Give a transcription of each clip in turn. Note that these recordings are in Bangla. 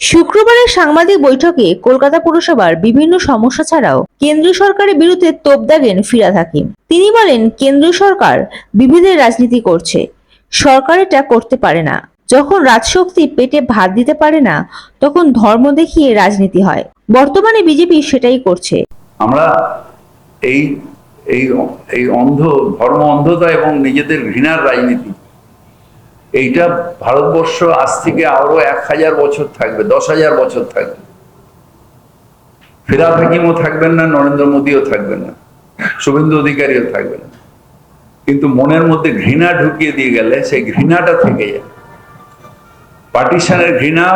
শুক্রবারের সাংবাদিক বৈঠকে কলকাতা পুরসভার বিভিন্ন সমস্যা ছাড়াও কেন্দ্রীয় সরকারের বিরুদ্ধে তোপ দাগেন ফিরাদ হাকিম। তিনি বলেন, কেন্দ্রীয় সরকার বিভেদের রাজনীতি করছে। সরকার এটা করতে পারে না। যখন রাজশক্তি পেটে ভাত দিতে পারে না, তখন ধর্ম দেখিয়ে রাজনীতি হয়। বর্তমানে বিজেপি সেটাই করছে। আমরা এই এই অন্ধ, ধর্ম অন্ধতা এবং নিজেদের ঘৃণার রাজনীতি এইটা ভারতবর্ষ আজ থেকে আরও এক হাজার বছর থাকবে, দশ হাজার বছর থাকবে। ফেরাদ হাকিমও থাকবেন না, নরেন্দ্র মোদীও থাকবেন না, শুভেন্দু অধিকারীও থাকবেন না। কিন্তু মনের মধ্যে ঘৃণা ঢুকিয়ে দিয়ে গেলে সেই ঘৃণাটা থেকে যায়। পার্টিশনের ঘৃণা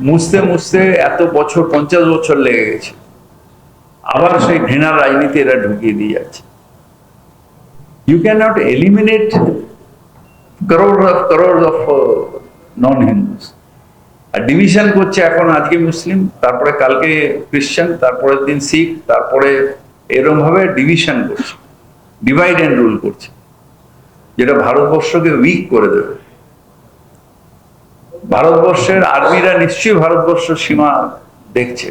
মুছতে মুছতে এত বছর, পঞ্চাশ বছর লেগে গেছে। আবার সেই ঘৃণার রাজনীতি এরা ঢুকিয়ে দিয়ে যাচ্ছে। You can not eliminate crore of crore of non Hindus are division এখন আজকে মুসলিম, তারপরে কালকে খ্রিস্টান তারপরের দিন শিখ তারপরে এরকম ভাবে ডিভিশন করছে ডিভাইড অ্যান্ড রুল করছে, যেটা ভারতবর্ষকে উইক করে দেবে। ভারতবর্ষের আর্মিরা নিশ্চয়ই ভারতবর্ষ সীমা দেখছে,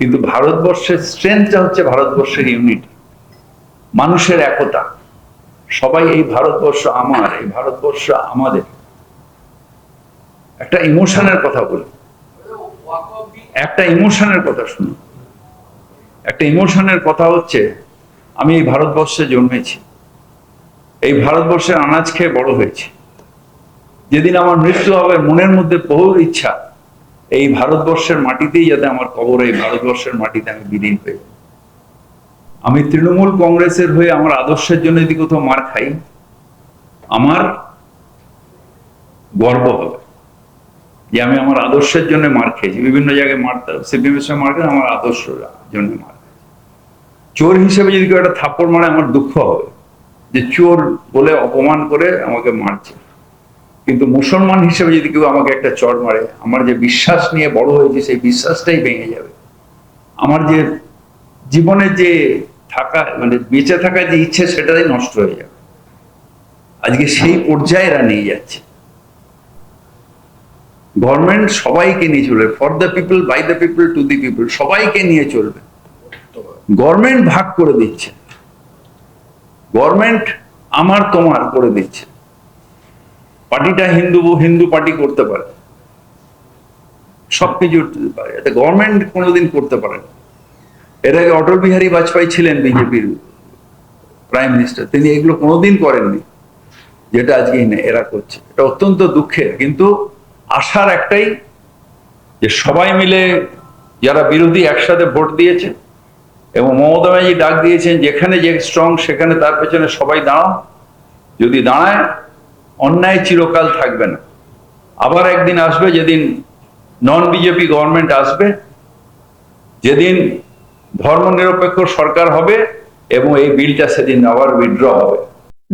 কিন্তু ভারতবর্ষের স্ট্রেংথটা হচ্ছে ভারতবর্ষের ইউনিটি মানুষের একতা। সবাই এই ভারতবর্ষ আমার, এই ভারতবর্ষ আমাদের। একটা ইমোশনের কথা বলি। একটা ইমোশনের কথা শুনুন। একটা ইমোশনের কথা হচ্ছে, আমি এই ভারতবর্ষে জন্মেছি। এই ভারতবর্ষের আনাজ খেয়ে বড় হয়েছি। যেদিন আমার মৃত্যু হবে, মনের মধ্যে বহু ইচ্ছা, এই ভারতবর্ষের মাটিতেই যাতে আমার কবর, এই ভারতবর্ষের মাটিতে আমি বিলীন হয়ে যাই। আমি তৃণমূল কংগ্রেসের হয়ে আমার আদর্শের জন্য যদি কোথাও মার খাই, আমার গর্ব হবে যে আমি আমার আদর্শের জন্য মার খেয়েছি। বিভিন্ন জায়গায় মারতে সিপিএম এর সঙ্গে মার আমার আদর্শ জন্য মার। চোর হিসেবে যদি কেউ একটা থাপ্পড় মারে, আমার দুঃখ হবে যে চোর বলে অপমান করে আমাকে মারছে। কিন্তু মুসলমান হিসেবে যদি কেউ আমাকে একটা চড় মারে, আমার যে বিশ্বাস নিয়ে বড় হয়েছে, সেই বিশ্বাসটাই ভেঙে যাবে। আমার যে জীবনের যে থাকা মানে বেঁচে থাকার যে ইচ্ছে সেটাই নষ্ট হয়ে যাবে। আজকে সেই পর্যায়ে এরা নিয়ে যাচ্ছে। গভর্নমেন্ট সবাইকে নিয়ে চলবে। For the people by the people to the people সবাইকে নিয়ে চলবে। গভর্নমেন্ট ভাগ করে দিচ্ছে। গভর্নমেন্ট আমার তোমার করে দিচ্ছে। পার্টিটা হিন্দু হিন্দু পার্টি করতে পারে। সবকিছু পারে। এটা গভর্নমেন্ট কোনোদিন করতে পারে না। এর আগে অটল বিহারী বাজপেয়ী ছিলেন বিজেপির প্রাইম মিনিস্টার তিনি এগুলো কোনোদিন করেননি, যেটা আজকে এরা করছে। এটা অত্যন্ত দুঃখের, কিন্তু আশার একটাই যে সবাই মিলে যারা বিরোধী একসাথে ভোট দিয়েছে এবং মমতা ব্যানার্জি ডাক দিয়েছেন, যেখানে যে স্ট্রং সেখানে তার পেছনে সবাই দাঁড়াও। যদি দাঁড়ায়, অন্যায় চিরকাল থাকবে না। আবার একদিন আসবে, যেদিন নন বিজেপি গভর্নমেন্ট আসবে, যেদিন ধর্মনিরপেক্ষ সরকার হবে এবং এই বিলটা সেদিন আবার উইথড্র হবে।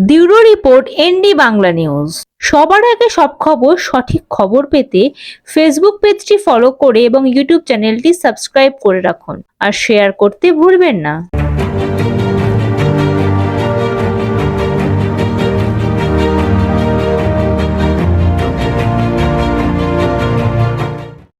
Bureau report ND Bangla news. সবার আগে সব খবর, সঠিক খবর পেতে ফেসবুক পেজটি ফলো করে এবং ইউটিউব চ্যানেলটি সাবস্ক্রাইব করে রাখুন। আর শেয়ার করতে ভুলবেন না।